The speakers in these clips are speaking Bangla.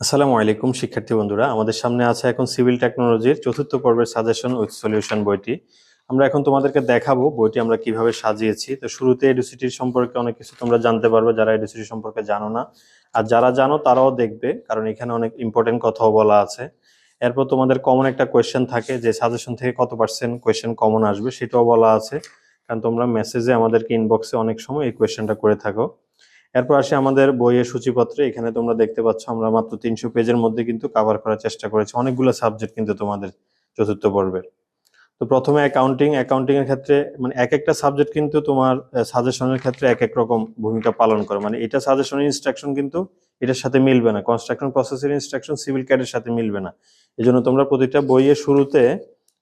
আসসালামু আলাইকুম, শিক্ষার্থী বন্ধুরা। আমাদের সামনে আছে এখন সিভিল টেকনোলজির চতুর্থ পর্বের সাজেশন উইথ সলিউশন বইটি। আমরা এখন তোমাদেরকে দেখাবো বইটি আমরা কীভাবে সাজিয়েছি। তো শুরুতে এডুসিটির সম্পর্কে অনেক কিছু তোমরা জানতে পারবে, যারা এডুসিটি সম্পর্কে জানো না। আর যারা জানো, তারাও দেখবে, কারণ এখানে অনেক ইম্পর্টেন্ট কথাও বলা আছে। এরপর তোমাদের কমন একটা কোয়েশ্চেন থাকে, যে সাজেশন থেকে কত পার্সেন্ট কোয়েশ্চেন কমন আসবে, সেটাও বলা আছে। কারণ তোমরা মেসেজে আমাদেরকে ইনবক্সে অনেক সময় এই কোয়েশ্চেনটা করে থাকো। এরপর আসি আমাদের বইয়ের সূচিপত্রে। এখানে তোমরা দেখতে পাচ্ছ, আমরা মাত্র তিনশো পেজের মধ্যে কিন্তু কভার করার চেষ্টা করেছি। অনেকগুলো সাবজেক্ট কিন্তু তোমাদের চতুর্থ পর্বের। তো প্রথমে অ্যাকাউন্টিং অ্যাকাউন্টিং এর ক্ষেত্রে মানে এক একটা সাবজেক্ট কিন্তু তোমার সাজেশনের ক্ষেত্রে এক এক রকম ভূমিকা পালন করে। মানে এটা সাজেশনের ইনস্ট্রাকশন কিন্তু এটার সাথে মিলবে না। কনস্ট্রাকশন প্রসেসের ইনস্ট্রাকশন সিভিল ক্যাডের সাথে মিলবে না। এই জন্য তোমরা প্রতিটা বইয়ের শুরুতে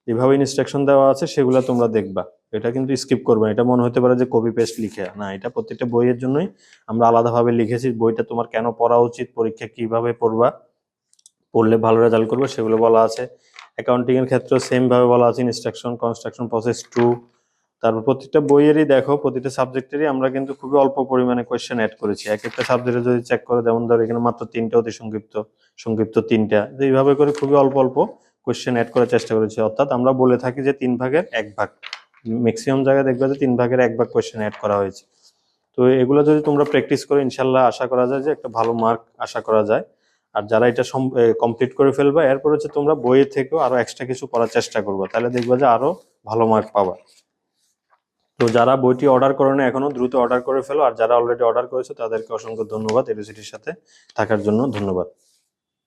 যেভাবে ইনস্ট্রাকশন দেওয়া আছে, সেগুলো তোমরা দেখবা। এটা কিন্তু স্কিপ করবে এটা মনে হতে পারে যে কপি পেস্ট লিখে। না, এটা প্রত্যেকটা বইয়ের জন্যই আমরা আলাদাভাবে লিখেছি। বইটা তোমার কেন পড়া উচিত, পরীক্ষা কীভাবে পড়বা, পড়লে ভালো রেজাল্ট করবে, সেগুলো বলা আছে। অ্যাকাউন্টিং এর ক্ষেত্রেও সেম ভাবে বলা আছে। ইনস্ট্রাকশন কনস্ট্রাকশন প্রসেস টু তারপর প্রত্যেকটা বইয়েরই দেখো প্রতিটা সাবজেক্টেরই আমরা কিন্তু খুবই অল্প পরিমাণে কোয়েশ্চেন অ্যাড করেছি। এক একটা সাবজেক্টে যদি চেক করে, যেমন ধরো এখানে মাত্র তিনটা অতি সংক্ষিপ্ত সংক্ষিপ্ত তিনটা এইভাবে করে খুবই অল্প অল্প কোয়েশ্চেন অ্যাড করার চেষ্টা করেছি। অর্থাৎ আমরা বলে থাকি যে তিন ভাগের এক ভাগ। ম্যাক্সিমাম জায়গায় দেখবে যে তিন ভাগের এক ভাগ কোয়েশ্চেন অ্যাড করা হয়েছে। তো এগুলো যদি তোমরা প্র্যাকটিস করো, ইনশাল্লাহ আশা করা যায় যে একটা ভালো মার্ক আশা করা যায়। আর যারা এটা কমপ্লিট করে ফেলবে, এরপর হচ্ছে তোমরা বইয়ের থেকেও আরও এক্সট্রা কিছু করার চেষ্টা করবে। তাহলে দেখবে যে আরও ভালো মার্ক পাবা। তো যারা বইটি অর্ডার করো না এখনও, দ্রুত অর্ডার করে ফেলো। আর যারা অলরেডি অর্ডার করেছ, তাদেরকে অসংখ্য ধন্যবাদ। এডুসিটির সাথে থাকার জন্য ধন্যবাদ।